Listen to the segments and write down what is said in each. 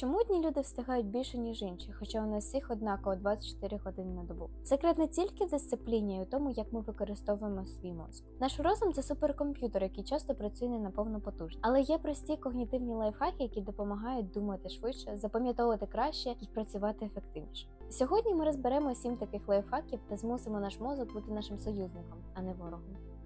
Чому одні люди встигають більше, ніж інші, хоча у нас всіх однаково 24 години на добу? Секрет не тільки в дисципліні, й у тому, як ми використовуємо свій мозок. Наш розум це суперкомп'ютер, який часто працює не на повну потужність. Але є прості когнітивні лайфхаки, які допомагають думати швидше, запам'ятовувати краще і працювати ефективніше. Сьогодні ми розберемо сім таких лайфхаків та змусимо наш мозок бути нашим союзником, а не ворогом.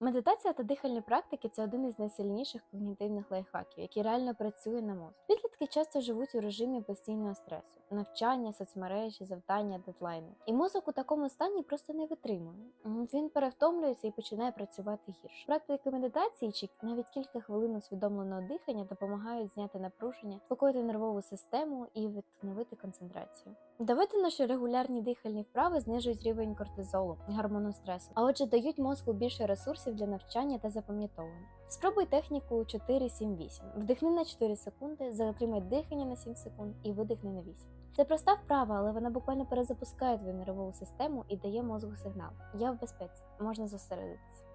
Медитація та дихальні практики це один із найсильніших когнітивних лайфхаків, який реально працює на мозок. Підлітки часто живуть у режимі постійного стресу, навчання, соцмережі, завдання, дедлайни. І мозок у такому стані просто не витримує. Він перевтомлюється і починає працювати гірше. Практики медитації чи навіть кілька хвилин усвідомленого дихання допомагають зняти напруження, спокоїти нервову систему і відновити концентрацію. Доведено, що регулярні дихальні вправи знижують рівень кортизолу, гормону стресу, а отже дають мозку більше ресурсів для навчання та запам'ятовування. Спробуй техніку 4-7-8. Вдихни на 4 секунди, затримай дихання на 7 секунд і видихни на 8. Це проста вправа, але вона буквально перезапускає твою нервову систему і дає мозку сигнал. Я в безпеці, можна зосередитися.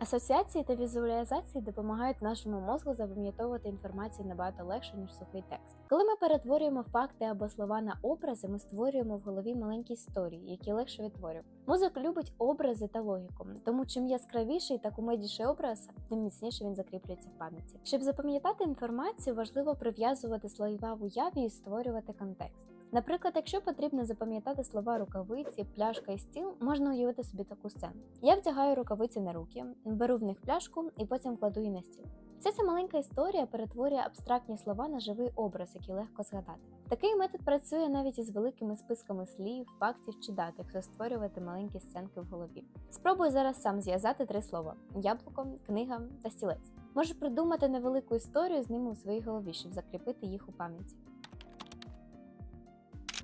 Асоціації та візуалізації допомагають нашому мозку запам'ятовувати інформацію набагато легше, ніж сухий текст. Коли ми перетворюємо факти або слова на образи, ми створюємо в голові маленькі історії, які легше відтворювати. Мозок любить образи та логіку, тому чим яскравіший та кумедніший образ, тим міцніше він закріплюється в пам'яті. Щоб запам'ятати інформацію, важливо прив'язувати слова в уяві і створювати контекст. Наприклад, якщо потрібно запам'ятати слова рукавиці, пляшка і стіл, можна уявити собі таку сцену. Я вдягаю рукавиці на руки, беру в них пляшку і потім кладу її на стіл. Вся ця маленька історія перетворює абстрактні слова на живий образ, який легко згадати. Такий метод працює навіть із великими списками слів, фактів чи дат, якщо створювати маленькі сценки в голові. Спробуй зараз сам зв'язати три слова: яблуко, книга та стілець. Можеш придумати невелику історію з ними у своїй голові, щоб закріпити їх у пам'яті.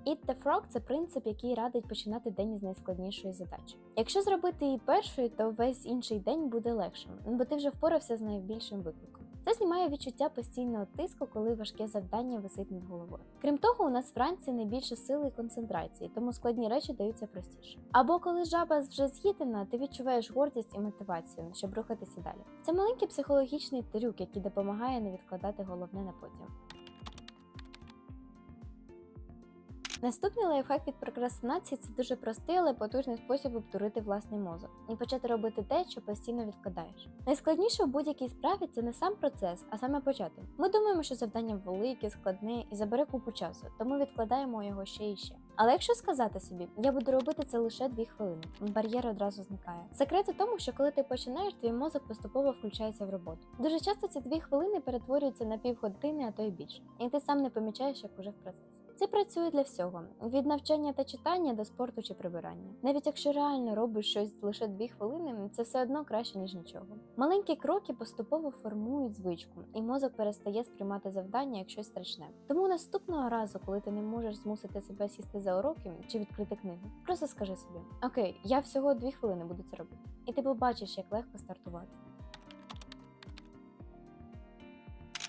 Eat the Frog – це принцип, який радить починати день із найскладнішої задачі. Якщо зробити її першою, то весь інший день буде легшим, бо ти вже впорався з найбільшим викликом. Це знімає відчуття постійного тиску, коли важке завдання висить над головою. Крім того, у нас вранці найбільше сили і концентрації, тому складні речі даються простіше. Або коли жаба вже з'їдена, ти відчуваєш гордість і мотивацію, щоб рухатися далі. Це маленький психологічний трюк, який допомагає не відкладати головне на потім. Наступний лайфхак від прокрастинації це дуже простий, але потужний спосіб обдурити власний мозок і почати робити те, що постійно відкладаєш. Найскладніше у будь-якій справі це не сам процес, а саме почати. Ми думаємо, що завдання велике, складне і забере купу часу, тому відкладаємо його ще і ще. Але якщо сказати собі, я буду робити це лише дві хвилини, бар'єр одразу зникає. Секрет у тому, що коли ти починаєш, твій мозок поступово включається в роботу. Дуже часто ці дві хвилини перетворюються на півгодини, а то й більше, і ти сам не помічаєш, як уже в процесі. Це працює для всього: від навчання та читання до спорту чи прибирання. Навіть якщо реально робиш щось лише дві хвилини, це все одно краще ніж нічого. Маленькі кроки поступово формують звичку, і мозок перестає сприймати завдання як щось страшне. Тому наступного разу, коли ти не можеш змусити себе сісти за уроки чи відкрити книгу, просто скажи собі: Окей, я всього дві хвилини буду це робити, і ти побачиш, як легко стартувати.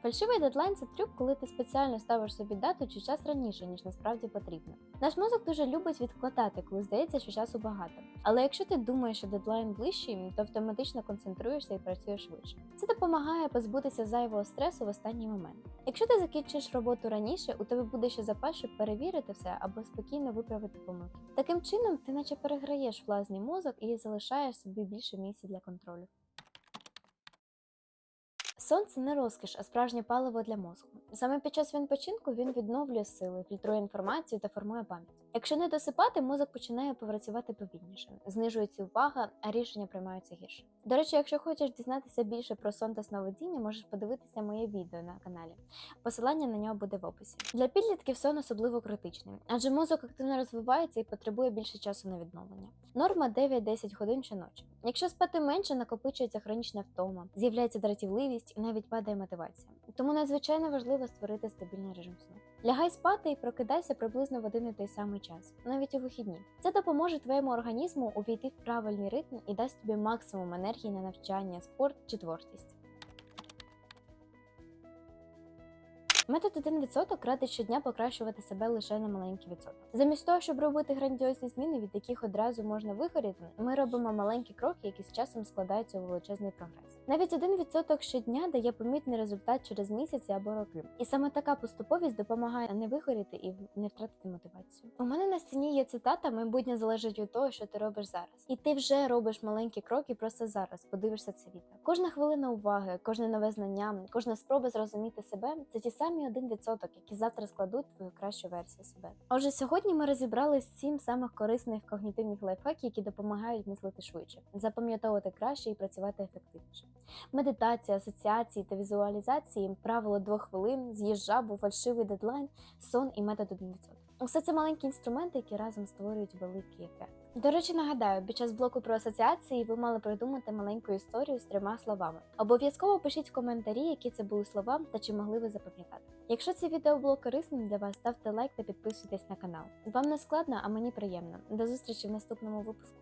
Фальшивий дедлайн це трюк, коли ти спеціально ставиш собі дату чи час раніше, ніж насправді потрібно. Наш мозок дуже любить відкладати, коли здається, що часу багато. Але якщо ти думаєш, що дедлайн ближчий, то автоматично концентруєшся і працюєш швидше. Це допомагає позбутися зайвого стресу в останній момент. Якщо ти закінчиш роботу раніше, у тебе буде ще запас, щоб перевірити все або спокійно виправити помилки. Таким чином, ти наче переграєш власний мозок і залишаєш собі більше місця для контролю. Сон це не розкіш, а справжнє паливо для мозку. Саме під час відпочинку він відновлює сили, фільтрує інформацію та формує пам'ять. Якщо не досипати, мозок починає працювати повільніше, знижується увага, а рішення приймаються гірше. До речі, якщо хочеш дізнатися більше про сон та сновидіння, можеш подивитися моє відео на каналі. Посилання на нього буде в описі. Для підлітків сон особливо критичний, адже мозок активно розвивається і потребує більше часу на відновлення. Норма 9-10 годин щоночі. Якщо спати менше, накопичується хронічна втома, з'являється дратівливість і навіть падає мотивація. Тому надзвичайно важливо створити стабільний режим сну. Лягай спати і прокидайся приблизно в один і той самий час, навіть у вихідні. Це допоможе твоєму організму увійти в правильний ритм і дасть тобі максимум енергії на навчання, спорт чи творчість. Метод 1% радить щодня покращувати себе лише на маленький відсоток. Замість того, щоб робити грандіозні зміни, від яких одразу можна вигоріти, ми робимо маленькі кроки, які з часом складаються у величезний прогрес. Навіть 1% щодня дає помітний результат через місяці або роки. І саме така поступовість допомагає не вигоріти і не втратити мотивацію. У мене на стіні є цитата: майбутнє залежить від того, що ти робиш зараз. І ти вже робиш маленькі кроки просто зараз. Подивишся це відео. Кожна хвилина уваги, кожне нове знання, кожна спроба зрозуміти себе це ті самі 1%, які завтра складуть твою кращу версію себе. Отже, сьогодні ми розібрали сім самих корисних когнітивних лайфхаків, які допомагають мислити швидше, запам'ятовувати краще і працювати ефективніше. Медитація, асоціації та візуалізації, правило двох хвилин, з'їзд жабу, фальшивий дедлайн, сон і метод 1%. Усе це маленькі інструменти, які разом створюють великий ефект. До речі, нагадаю, під час блоку про асоціації ви мали придумати маленьку історію з трьома словами. Обов'язково пишіть в коментарі, які це були слова та чи могли ви запам'ятати. Якщо це відео було корисним для вас, ставте лайк та підписуйтесь на канал. Вам не складно, а мені приємно. До зустрічі в наступному випуску.